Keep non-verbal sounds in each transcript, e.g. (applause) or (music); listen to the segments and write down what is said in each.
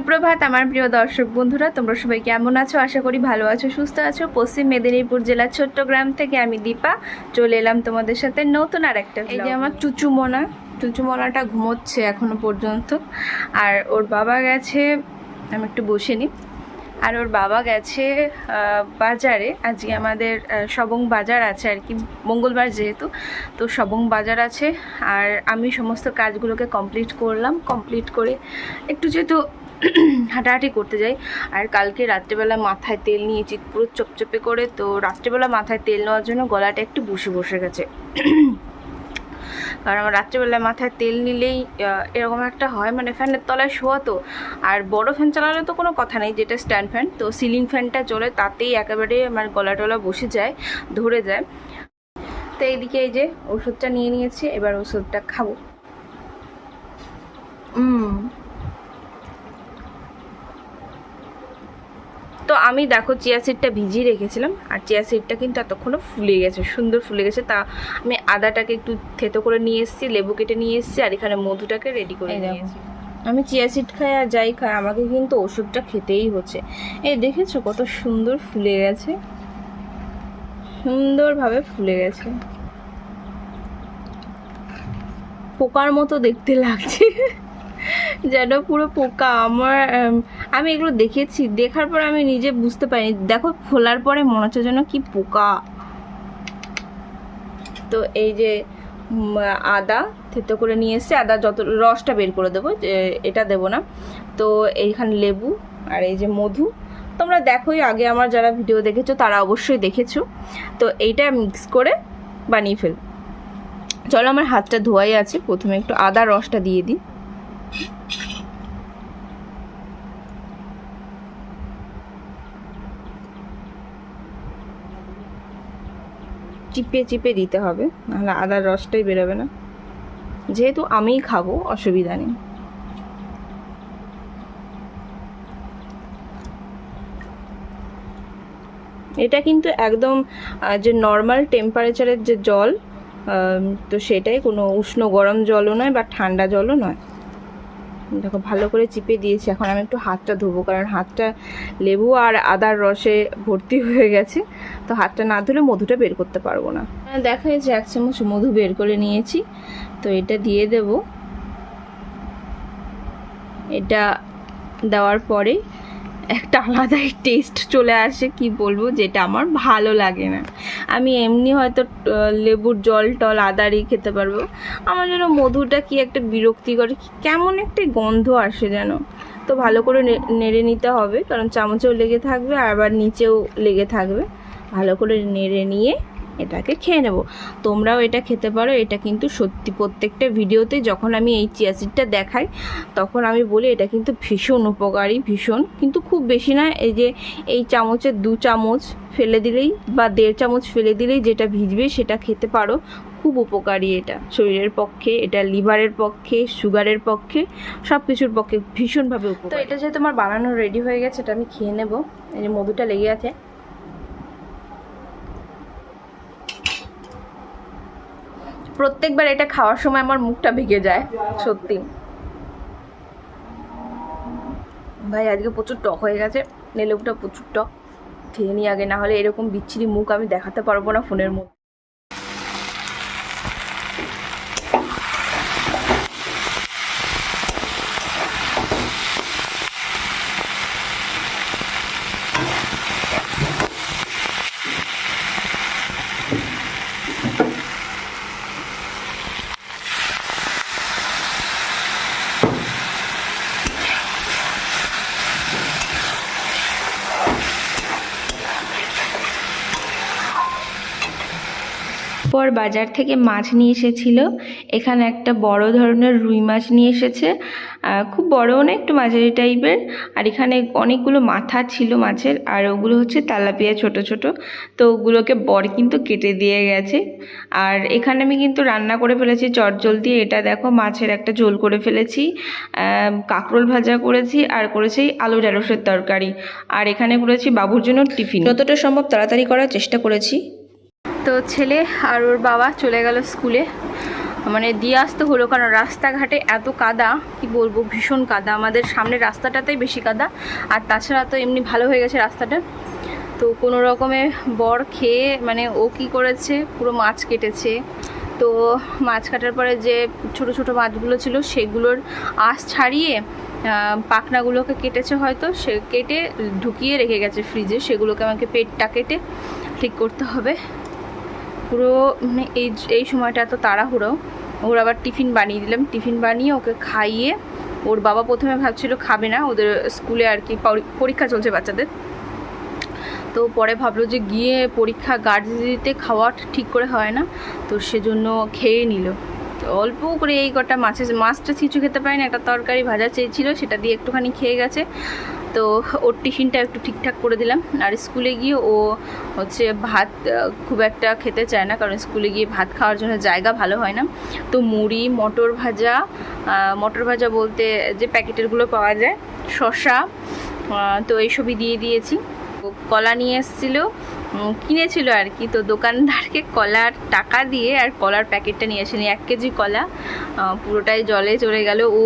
সুপ্রভাত আমার প্রিয় দর্শক বন্ধুরা তোমরা সবাই কেমন আছো? আশা করি ভালো আছো সুস্থ আছো। পশ্চিম মেদিনীপুর জেলার ছোট্ট গ্রাম থেকে আমি দীপা। চলে এলাম তোমাদের সাথে নতুন আর একটা এই যে আমার চুচুমোনা চুচুমোনাটা ঘুমোচ্ছে এখনও পর্যন্ত। আর ওর বাবা গেছে আমি একটু বসে নিই আর ওর বাবা গেছে বাজারে। আজকে আমাদের সবং বাজার আছে আর কি মঙ্গলবার যেহেতু তো সবং বাজার আছে। আর আমি সমস্ত কাজগুলোকে কমপ্লিট করলাম। কমপ্লিট করে একটু যেহেতু (clears throat) হাঁটাহাঁটি করতে যাই। আর কালকে রাত্রেবেলা মাথায় তেল নিয়েছি, পুরো চপচপে করে। তো রাত্রেবেলা মাথায় তেল নেওয়ার জন্য গলাটা একটু বসে বসে গেছে। (clears throat) কারণ আমার রাত্রেবেলায় মাথায় তেল নিলেই এরকম একটা হয়। মানে ফ্যানের তলায় শোয়া তো। আর বড় ফ্যান চালালে তো কোনো কথা নেই, যেটা স্ট্যান্ড ফ্যান। তো সিলিং ফ্যানটা চলে, তাতেই একেবারে আমার গলা টলা বসে যায়, ধরে যায়। তো এইদিকে এই যে ওষুধটা নিয়ে নিয়েছি, এবার ওষুধটা খাব। তো আমি দেখো চিয়া সিডটা ভিজিয়ে রেখেছিলাম আর চিয়া সিডটা কিন্তু এতক্ষণও ফুলে গেছে সুন্দর ফুলে গেছে। তা আমি আদাটাকে একটু থেতো করে নিয়ে এসেছি লেবু কেটে নিয়ে এসেছি আর এখানে মধুটাকে রেডি করে। নিয়েছি আমি চিয়া সিড খাই আর যাই খাই আমাকে কিন্তু ওষুধটা খেতেই হচ্ছে। এই দেখেছ কত সুন্দর ফুলে গেছে? সুন্দরভাবে ফুলে গেছে। পোকার মতো দেখতে লাগছে। যেন পুরো পোকা আমার আমি এগুলো দেখেছি। দেখার পর আমি নিজে বুঝতে পারিনি। দেখো খোলার পরে মনে হচ্ছে যেন কি পোকা। তো এই যে আদা থেতো করে নিয়ে এসছে। আদা যত, রসটা বের করে দেবো এটা দেবো না। তো এইখানে লেবু আর এই যে মধু। তোমরা দেখোই, আগে আমার যারা ভিডিও দেখেছ, তারা অবশ্যই দেখেছ। তো এইটা মিক্স করে বানিয়ে ফেল। চলো, আমার হাতটা ধোয়াই আছে। প্রথমে একটু আদা রসটা দিয়ে দিই। চিপে চিপে দিতে হবে, নাহলে আদার রসটাই বেরোবে না। যেহেতু আমিই খাব, অসুবিধা নেই। এটা কিন্তু একদম যে নর্মাল টেম্পারেচারের যে জল তো সেটাই কোনো উষ্ণ গরম জলও নয় বা ঠান্ডা জলও নয়। দেখো ভালো করে চিপে দিয়েছি। এখন আমি একটু হাতটা ধোবো কারণ হাতটা লেবু আর আদার রসে ভর্তি (laughs) হয়ে গেছে। তো হাতটা না ধুলে মধুটা বের করতে পারব না। হ্যাঁ, দেখা যাচ্ছে এক চামচ মধু বের করে নিয়েছি। তো এটা দিয়ে দেব। এটা দেওয়ার পরে একটা আলাদাই টেস্ট চলে আসে, কি বলব, যেটা আমার ভালো লাগে না। আমি এমনি হয়তো লেবুর জল টল আদারই খেতে পারব। আমার যেন মধুটা কি একটা বিরক্তিকর কেমন একটি গন্ধ আসে যেন। তো ভালো করে নেড়ে নিতে হবে, কারণ চামচেও লেগে থাকবে আবার নিচেও লেগে থাকবে। ভালো করে নেড়ে নিয়ে এটাকে খেয়ে নেব। তোমরাও এটা খেতে পারো এটা কিন্তু সত্যি প্রত্যেকটা ভিডিওতে যখন আমি এই চিয়া সিডটা দেখাই তখন আমি বলি এটা কিন্তু ভীষণ উপকারী ভীষণ। কিন্তু খুব বেশি না এই যে এই চামচের দু চামচ ফেলে দিলেই বা দেড় চামচ ফেলে দিলেই যেটা ভিজবে সেটা খেতে পারো। খুব উপকারী এটা শরীরের পক্ষে এটা লিভারের পক্ষে সুগারের পক্ষে সব কিছুর পক্ষে ভীষণভাবে উপকারী। তো এটা যেহেতু আমার বানানো রেডি হয়ে গেছে এটা আমি খেয়ে নেব। এই যে মধুটা লেগে আছে। প্রত্যেকবার এটা খাওয়ার সময় আমার মুখটা ভেঙে যায়, সত্যি। ভাই, আজকে প্রচুর টক হয়ে গেছে, নেলেবুটা প্রচুর টক, খেয়ে নিই আগে না হলে এরকম বিচ্ছিরি মুখ আমি দেখাতে পারব না ফোনের মধ্যে। পর বাজার থেকে মাছ নিয়ে এসেছিল। এখানে একটা বড় ধরনের রুই মাছ নিয়ে এসেছে। খুব বড়ও না, একটু মাঝারি টাইপের। আর এখানে অনেকগুলো মাথা ছিল মাছের, আর ওগুলো হচ্ছে তালাপিয়া ছোট ছোট। তো ওগুলোকে বর কিন্তু কেটে দিয়ে গেছে। আর এখানে আমি কিন্তু রান্না করে ফেলেছি চটজল দিয়ে এটা দেখো, মাছের একটা ঝোল করে ফেলেছি। কাঁকরোল ভাজা করেছি, আর করেছি আলু ঢেঁড়সের তরকারি। আর এখানে করেছি বাবুর জন্য টিফিন। যতটা সম্ভব তাড়াতাড়ি করার চেষ্টা করেছি। তো ছেলে আর ওর বাবা চলে গেল স্কুলে। মানে দিয়ে আসতে হলো কারণ রাস্তাঘাটে এত কাদা, কি বলব, ভীষণ কাদা। আমাদের সামনের রাস্তাটাতেই বেশি কাদা। আর তাছাড়া তো এমনি ভালো হয়ে গেছে রাস্তাটা। তো কোনো রকমে বর খেয়ে মানে ও কি করেছে, পুরো মাছ কেটেছে। তো মাছ কাটার পরে যে ছোট ছোট মাছগুলো ছিল, সেগুলোর আঁশ ছাড়িয়ে পাখনাগুলোকে কেটেছে হয়তো। সে কেটে ঢুকিয়ে রেখে গেছে ফ্রিজে সেগুলোকে আমাকে পেটটা কেটে ঠিক করতে হবে। পুরো মানে এই এই সময়টা এত তাড়াহুড়ো। ওর আবার টিফিন বানিয়ে দিলাম। টিফিন বানিয়ে ওকে খাইয়ে ওর বাবা প্রথমে ভাবছিল খাবে না, ওদের স্কুলে আর কি পরি- পরীক্ষা চলছে বাচ্চাদের। তো পরে ভাবলো যে গিয়ে পরীক্ষা গার্ড দিতে খাওয়া ঠিক করে হয় না, তো সেজন্য খেয়ে নিল। তো অল্প করে এই কটা মাছের, মাছটা কিছু খেতে পারে না একটা তরকারি ভাজা চেয়েছিল, সেটা দিয়ে একটুখানি খেয়ে গেছে। তো ওর টিফিনটা একটু ঠিকঠাক করে দিলাম। আর স্কুলে গিয়ে ও হচ্ছে ভাত খুব একটা খেতে চায় না, কারণ স্কুলে গিয়ে ভাত খাওয়ার জন্য জায়গা ভালো হয় না। তো মুড়ি, মটর ভাজা মটর ভাজা বলতে যে প্যাকেটেরগুলো পাওয়া যায় শশা তো এইসবই দিয়ে দিয়েছি। কলা নিয়ে এসেছিল কিনেছিল আর কি। তো দোকানদারকে কলার টাকা দিয়ে আর কলার প্যাকেটটা নিয়ে আসেনি এক কেজি কলা। পুরোটাই জলে চলে গেল। ও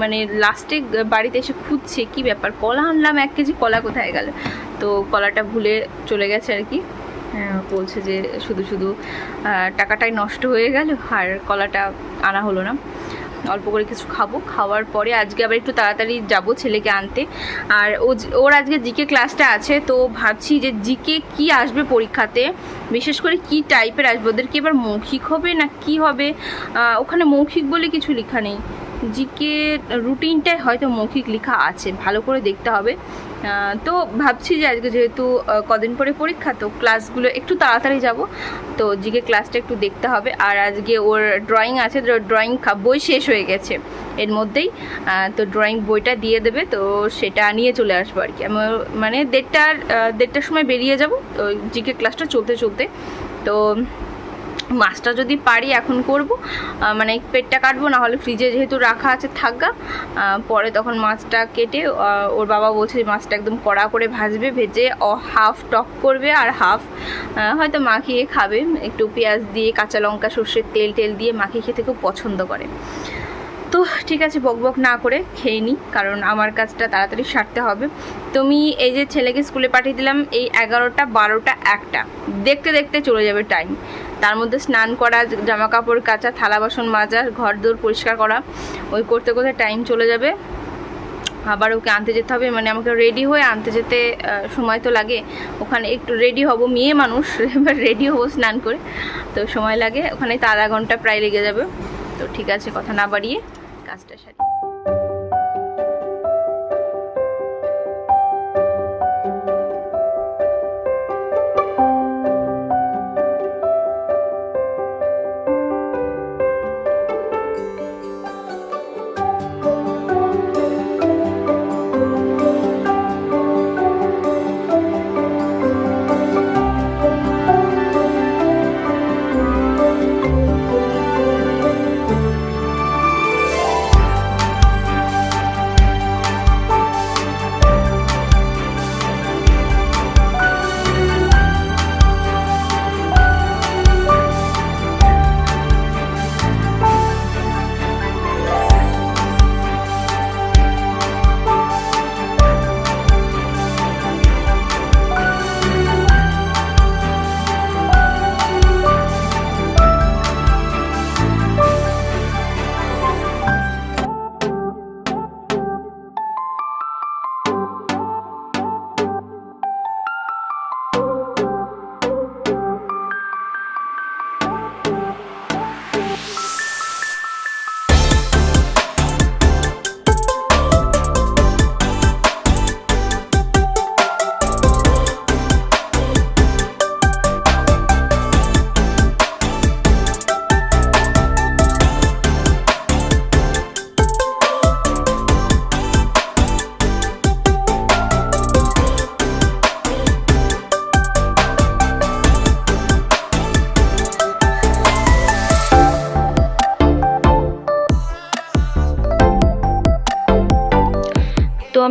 মানে লাস্টে বাড়িতে এসে খুঁজছে কি ব্যাপার কলা আনলাম এক কেজি কলা কোথায় গেল? তো কলাটা ভুলে চলে গেছে আর কি। আহ, বলছে যে শুধু শুধু টাকাটাই নষ্ট হয়ে গেল আর কলাটা আনা হলো না। অল্প করে কিছু খাব। খাওয়ার পরে আজকে আবার একটু তাড়াতাড়ি যাব ছেলেকে আনতে। আর ওর আজকে জিকে ক্লাসটা আছে, তো ভাবছি যে জিকে কি আসবে পরীক্ষাতে? বিশেষ করে কি টাইপের আসবে? ওদের কি এবার মৌখিক হবে না কি হবে? ওখানে মৌখিক বলে কিছু লেখা নেই। জিকে রুটিনটাই হয়তো মৌখিক লেখা আছে, ভালো করে দেখতে হবে। তো ভাবছি যে আজকে যেহেতু কদিন পরে পরীক্ষা, তো ক্লাসগুলো একটু তাড়াতাড়ি যাব। তো জিকে ক্লাসটা একটু দেখতে হবে। আর আজকে ওর ড্রয়িং আছে ড্রয়িং বই শেষ হয়ে গেছে এর মধ্যেই। তো ড্রয়িং বইটা দিয়ে দেবে, তো সেটা নিয়ে চলে আসব আর কি। আমি মানে দেড়টার দেড়টার সময় বেরিয়ে যাব, তো জিকে ক্লাসটা চলতে চলতে। তো মাছটা যদি পারি এখন করব। মানে পেটটা কাটবো, না হলে ফ্রিজে যেহেতু রাখা আছে থাকগা পরে তখন মাছটা কেটে ওর বাবা বলছে মাছটা একদম কড়া করে ভাজবে, ভেজে হাফ টক করবে আর হাফ হয়তো মাখিয়ে খাবে। একটু পেঁয়াজ দিয়ে, কাঁচা লঙ্কা, সর্ষের তেল, টেল দিয়ে মাখিয়ে খেতে খুব পছন্দ করে। তো ঠিক আছে, বক বক না করে খেয়ে নিই কারণ আমার কাজটা তাড়াতাড়ি সারতে হবে। তুমি এই যে ছেলেকে স্কুলে পাঠিয়ে দিলাম, এই এগারোটা, বারোটা, একটা। দেখতে দেখতে চলে যাবে টাইম তার মধ্যে স্নান করা জামা কাপড় কাচা, থালা বাসন মাজা, ঘর দোর পরিষ্কার করা, ওই করতে করতে টাইম চলে যাবে। আবার ওকে আনতে যেতে হবে মানে আমাকে রেডি হয়ে আনতে যেতে সময় তো লাগে। ওখানে একটু রেডি হব, মেয়ে মানুষ, (laughs) এবার রেডি হব স্নান করে। তো সময় লাগে, ওখানে তো আধা ঘণ্টা প্রায় লেগে যাবে। তো ঠিক আছে, কথা না বাড়িয়ে কাজটা সারি।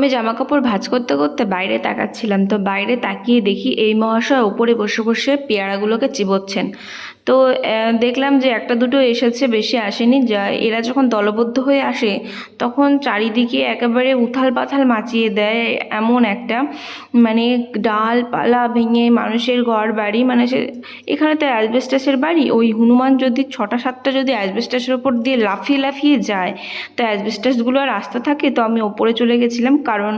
আমি জামা কাপড় ভাঁজ করতে করতে বাইরে তাকাচ্ছিলাম। তো বাইরে তাকিয়ে দেখি এই মহাশয় ওপরে বসে বসে পেয়ারাগুলোকে চিবোচ্ছেন। তো দেখলাম যে একটা দুটো এসেছে, বেশি আসেনি। যা, এরা যখন দলবদ্ধ হয়ে আসে, তখন চারিদিকে একেবারে উথাল পাথাল মাচিয়ে দেয় এমন একটা মানে ডালপালা ভেঙে মানুষের ঘর বাড়ি। মানে সে, এখানে তো অ্যাসবেস্টাসের বাড়ি। ওই হনুমান যদি ছটা সাতটা যদি অ্যাসবেস্টাসের ওপর দিয়ে লাফিয়ে লাফিয়ে যায়, তো অ্যাসবেস্টাসগুলো আর রাস্তা থাকে। তো আমি ওপরে চলে গেছিলাম, কারণ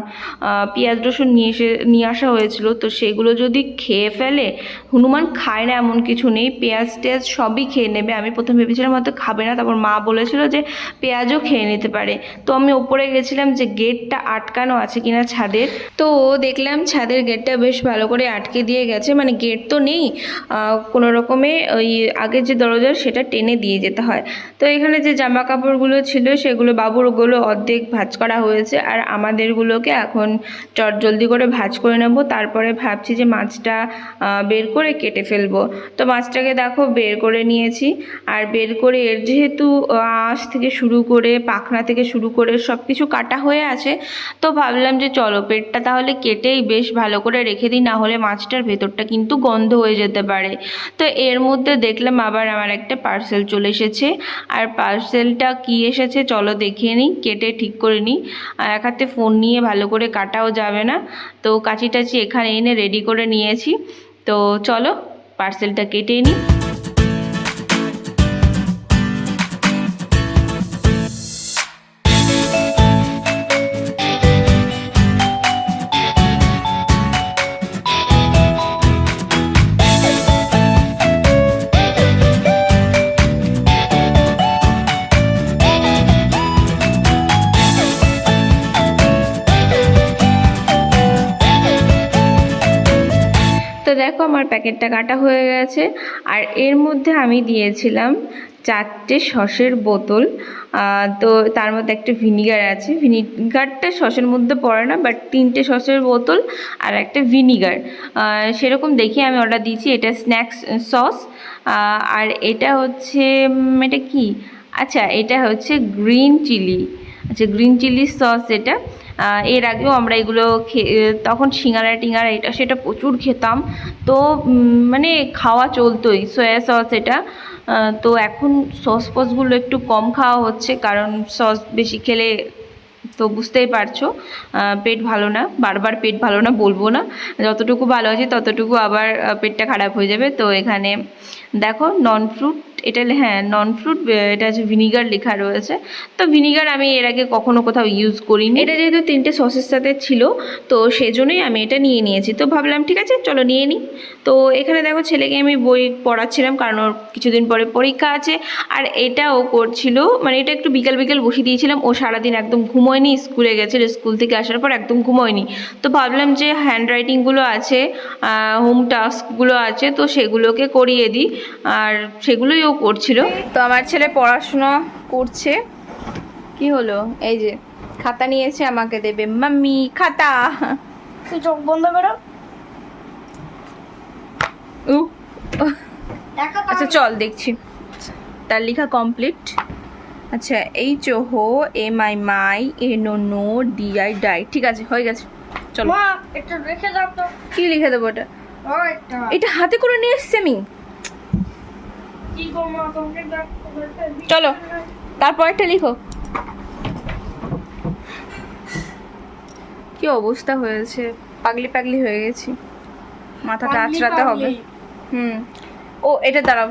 পেঁয়াজ রসুন নিয়ে এসে, নিয়ে আসা হয়েছিল। তো সেগুলো যদি খেয়ে ফেলে, হনুমান খায় না এমন কিছু নেই। পেঁয়াজ টেয়াজ সবই খেয়ে নেবে। আমি প্রথম ভেবেছিলাম হয়তো খাবে না, তারপর মা বলেছিল যে পেঁয়াজও খেয়ে নিতে পারে। তো আমি ওপরে গেছিলাম যে গেটটা আটকানো আছে কিনা ছাদের। তো দেখলাম ছাদের গেটটা বেশ ভালো করে আটকে দিয়ে গেছে মানে গেট তো নেই। কোনো রকমে ওই আগের যে দরজা সেটা টেনে দিয়ে যেতে হয়। তো এখানে যে জামা কাপড়গুলো ছিল সেগুলো বাবুরগুলো অর্ধেক ভাঁজ করা হয়েছে আর আমাদেরগুলোকে এখন চট জলদি করে ভাঁজ করে নেব। তারপরে ভাবছি যে মাছটা বের করে কেটে ফেলব। তো মাছটাকে দেখো বের করে নিয়েছি। আর বের করে এর যেহেতু আঁশ থেকে শুরু করে, পাখনা থেকে শুরু করে সব কিছু কাটা হয়ে আছে, তো ভাবলাম যে চলো পেটটা তাহলে কেটেই বেশ ভালো করে রেখে দিই না হলে মাছটার ভেতরটা কিন্তু গন্ধ হয়ে যেতে পারে। তো এর মধ্যে দেখলাম আবার আমার একটা পার্সেল চলে এসেছে। আর পার্সেলটা কি এসেছে চলো দেখে নিই, কেটে ঠিক করে নিই। আর এক হাতে ফোন নিয়ে ভালো করে কাটাও যাবে না। তো কাঁচি টাচি এখানে এনে রেডি করে নিয়েছি। তো চলো পার্সেলটা কেটে নিই। আমার প্যাকেটটা কাটা হয়ে গেছে। আর এর মধ্যে আমি দিয়েছিলাম চারটে সসের বোতল। তো তার মধ্যে একটা ভিনিগার আছে। ভিনিগারটা সসের মধ্যে পড়ে না বাট তিনটে সসের বোতল আর একটা ভিনিগার। সেরকম দেখে আমি অর্ডার দিয়েছি। এটা স্ন্যাক্স সস আর এটা হচ্ছে এটা কি? আচ্ছা এটা হচ্ছে গ্রিন চিলি আচ্ছা গ্রিন চিলি সস এটা। এর আগেও আমরা এগুলো তখন সিঙ্গারা, টিঙ্গারা, এটা সেটা প্রচুর খেতাম। তো মানে খাওয়া চলতোই সয়া সস এটা। তো এখন সস ফসগুলো একটু কম খাওয়া হচ্ছে, কারণ সস বেশি খেলে তো বুঝতেই পারছ পেট ভালো না, বারবার পেট ভালো না বলব না, যতটুকু ভালো আছে ততটুকু আবার পেটটা খারাপ হয়ে যাবে। তো এখানে দেখো নন ফ্রুট এটা হ্যাঁ নন ফ্রুট এটা হচ্ছে ভিনিগার লেখা রয়েছে। তো ভিনিগার আমি এর আগে কখনো কোথাও ইউজ করিনি। এটা যেহেতু তিনটে সসের সাথে ছিল, তো সেজন্যই আমি এটা নিয়ে নিয়েছি। তো ভাবলাম, ঠিক আছে, চলো নিয়ে নিই তো এখানে দেখো ছেলেকে আমি বই পড়াচ্ছিলাম, কারণ ওর কিছুদিন পরে পরীক্ষা আছে। আর এটা ও করছিল মানে এটা একটু বিকাল বিকাল বসিয়ে দিয়েছিলাম, ও সারাদিন একদম ঘুমোয়নি। স্কুলে গেছে স্কুল থেকে আসার পর একদম ঘুমোয়নি। তো ভাবলাম যে হ্যান্ড রাইটিংগুলো আছে হোম টাস্কগুলো আছে তো সেগুলোকে করিয়ে দিই। আর সেগুলোই ও করছিল। তো আমার ছেলে পড়াশোনা করছে। কি হলো? এই যে খাতা নিয়েছে আমাকে দেবে মাম্মি খাতা। তুই চোখ বন্ধ করো। আচ্ছা চল দেখছি। তার লেখা কমপ্লিট আচ্ছা H O ho M I my A no no D I die ঠিক আছে হয়ে গেছে। চলো। মা একটু রেখে দাও তো। কি লিখে দেবো এটা? এটা। হাতে করে নিয়ে এসছি আমি। চলো তারপর একটা লিখো। কি অবস্থা হয়েছে? পাগলি পাগলি হয়ে গেছি। মাথাটা আঁচড়াতে হবে। হুম। ও এটা দাঁড়াও।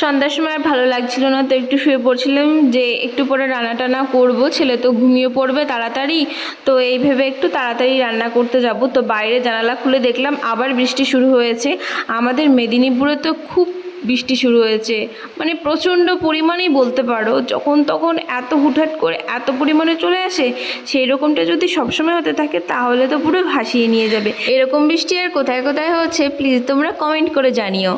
সন্ধ্যার সময় আর ভালো লাগছিল না, তো একটু শুয়ে পড়ছিলাম যে একটু পরে রান্না টানা করব, ছেলে তো ঘুমিয়ে পড়বে তাড়াতাড়ি, তো এই ভেবে একটু তাড়াতাড়ি রান্না করতে যাব, তো বাইরে জানালা খুলে দেখলাম আবার বৃষ্টি শুরু হয়েছে, আমাদের মেদিনীপুরে তো খুব বৃষ্টি শুরু হয়েছে মানে প্রচণ্ড পরিমাণেই বলতে পারো, যখন তখন এত হুটহাট করে এত পরিমাণে চলে আসে, সেই রকমটা যদি সবসময় হতে থাকে তাহলে তো পুরো ভাসিয়ে নিয়ে যাবে, এরকম বৃষ্টি আর কোথায় কোথায় হচ্ছে, প্লিজ তোমরা কমেন্ট করে জানিও।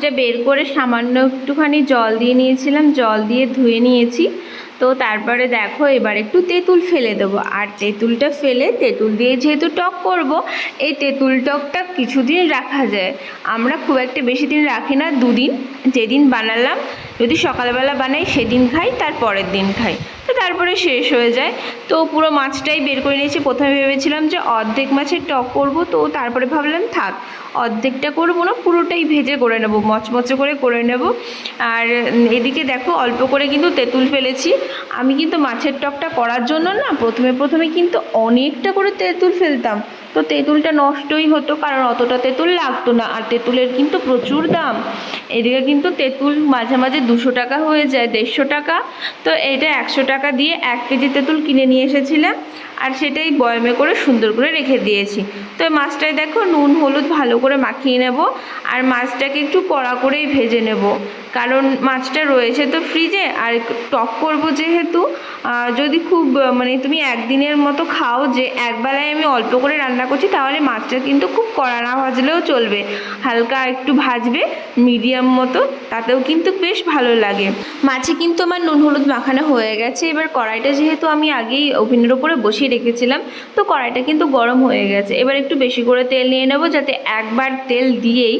মাছটা বের করে সামান্য একটুখানি জল দিয়ে নিয়েছিলাম, জল দিয়ে ধুয়ে নিয়েছি। তো তারপরে দেখো, এবার একটু তেঁতুল ফেলে দেবো। আর তেঁতুলটা ফেলে, তেঁতুল দিয়ে যেহেতু টক করব, এই তেঁতুল টকটা কিছুদিন রাখা যায়। আমরা খুব একটা বেশি দিন রাখি না, দুদিন যেদিন বানালাম যদি সকালবেলা বানাই, সেদিন খাই, তার পরের দিন খাই। তো তারপরে শেষ হয়ে যায়। তো পুরো মাছটাই বের করে নিয়েছি। প্রথমে ভেবেছিলাম যে অর্ধেক মাছের টক করব, তো তারপরে ভাবলাম, থাক, অর্ধেকটা করব না, পুরোটাই ভেজে করে নেব, মচমচে করে করে নেব। আর এদিকে দেখো, অল্প করে কিন্তু তেঁতুল ফেলেছি। আমি কিন্তু মাছের টকটা করার জন্য না, প্রথমে প্রথমে কিন্তু অনেকটা করে তেঁতুল ফেলতাম। তো তেঁতুলটা নষ্টই হতো, কারণ অতটা তেঁতুল লাগতো না। আর তেঁতুলের কিন্তু প্রচুর দাম। এদিকে কিন্তু তেঁতুল মাঝে মাঝে দুশো টাকা হয়ে যায়, দেড়শো টাকা। তো এটা একশো টাকা দিয়ে এক কেজি তেঁতুল কিনে নিয়ে এসেছিলাম। আর সেটাই বয়মে করে সুন্দর করে রেখে দিয়েছি। তো মাছটায় দেখো, নুন, হলুদ ভালো করে মাখিয়ে নেব। আর মাছটাকে একটু কড়া করেই ভেজে নেব। কারণ মাছটা রয়েছে তো ফ্রিজে আর টক করব যেহেতু। যদি খুব মানে তুমি একদিনের মতো খাও যে একবেলায় আমি অল্প করে রান্না করছি, তাহলে মাছটা কিন্তু খুব কড়া না ভাজলেও চলবে। হালকা একটু ভাজবে, মিডিয়াম মতো, তাতেও কিন্তু বেশ ভালো লাগে। মাছে কিন্তু আমার নুন হলুদ মাখানো হয়ে গেছে, এবার কড়াইটা যেহেতু আমি আগেই ওভেনের ওপরে বসিয়ে রেখেছিলাম, তো কড়াইটা কিন্তু গরম হয়ে গেছে। এবার একটু বেশি করে তেল নিয়ে নেব, যাতে একবার তেল দিয়েই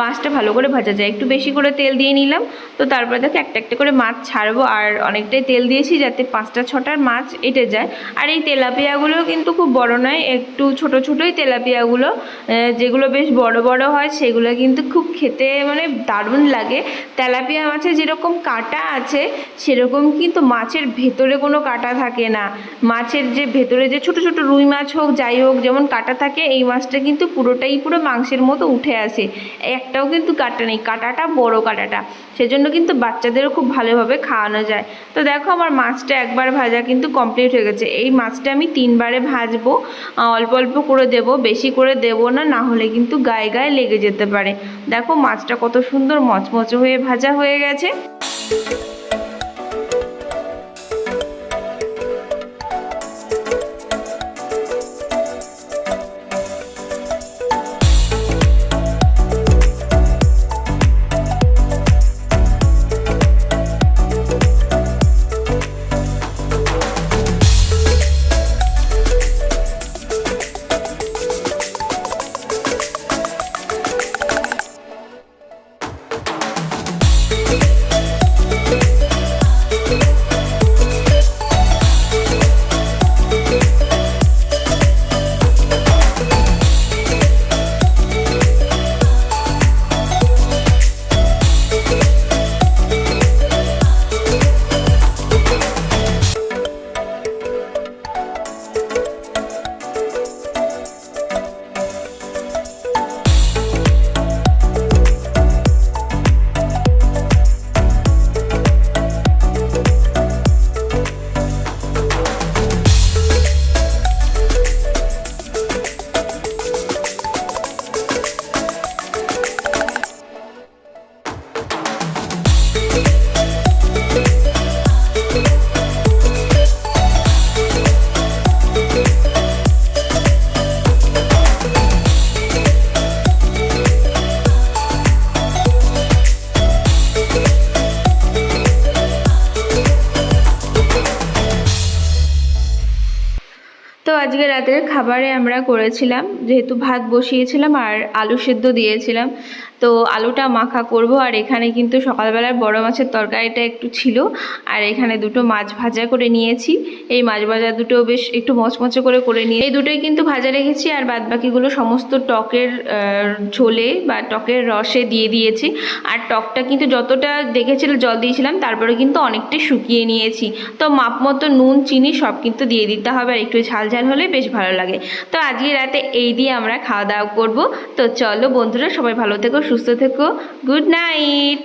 মাছটা ভালো করে ভাজা যায়। একটু বেশি করে তেল দিয়ে নিলাম, তো তারপরে দেখো একটা একটা করে মাছ ছাড়বো, আর অনেকটাই তেল দিয়েছি যাতে পাঁচটা, ছটার মাছ এঁটে যায়। আর এই তেলাপিয়াগুলো কিন্তু খুব বড় নয়, একটু ছোট ছোটোই তেলাপিয়াগুলো যেগুলো বেশ বড় বড় হয়, সেগুলো কিন্তু খুব খেতে মানে দারুণ লাগে। তেলাপিয়া মাছে যেরকম কাটা আছে, সেরকম কিন্তু মাছের ভেতরে কোনো কাটা থাকে না। মাছের যে ভেতরে যে ছোট ছোট রুই মাছ হোক, যাই হোক, যেমন কাটা থাকে, এই মাছটা কিন্তু পুরোটাই পুরো মাংসের মতো উঠে আসে। একটাও কিন্তু কাটা নেই, কাটাটা বড় কাটাটা। সেজন্য কিন্তু বাচ্চাদেরও খুব ভালোভাবে খাওয়ানো যায়। তো দেখো আমার মাছটা একবার ভাজা কিন্তু কমপ্লিট হয়ে গেছে। এই মাছটা আমি তিনবারে ভাজবো অল্প অল্প করে দেব, বেশি করে দেব না না হলে কিন্তু গায়ে গায়ে লেগে যেতে পারে। দেখো মাছটা কত সুন্দর মচমচে হয়ে ভাজা হয়ে গেছে। আজকে রাতের খাবারে আমরা করেছিলাম যেহেতু ভাত বসিয়েছিলাম আর আলু সেদ্ধ দিয়েছিলাম। তো আলুটা মাখা করব, আর এখানে কিন্তু সকালবেলার বড় মাছের তরকারিটা একটু ছিল, আর এখানে দুটো মাছ ভাজা করে নিয়েছি। এই মাছ ভাজা দুটো বেশ একটু মচমচে করে করে নিয়ে, এই দুটোই কিন্তু ভাজা রেখেছি, আর বাদ বাকিগুলো সমস্ত টকের ঝোলে বা টকের রসে দিয়ে দিয়েছি। আর টকটা কিন্তু যতটা দেখেছিল, জল দিয়েছিলাম, তারপরে কিন্তু অনেকটা শুকিয়ে নিয়েছি। তো মাপ মতো নুন, চিনি সব কিন্তু দিয়ে দিতে হবে, আর একটু ঝাল ঝাল হলে বেশ ভালো লাগে। তো আজকে রাতে এই দিয়ে আমরা খাওয়া দাওয়া করব। তো চলো বন্ধুরা, সবাই ভালো থেকো সুস্থ থেকো। Good night.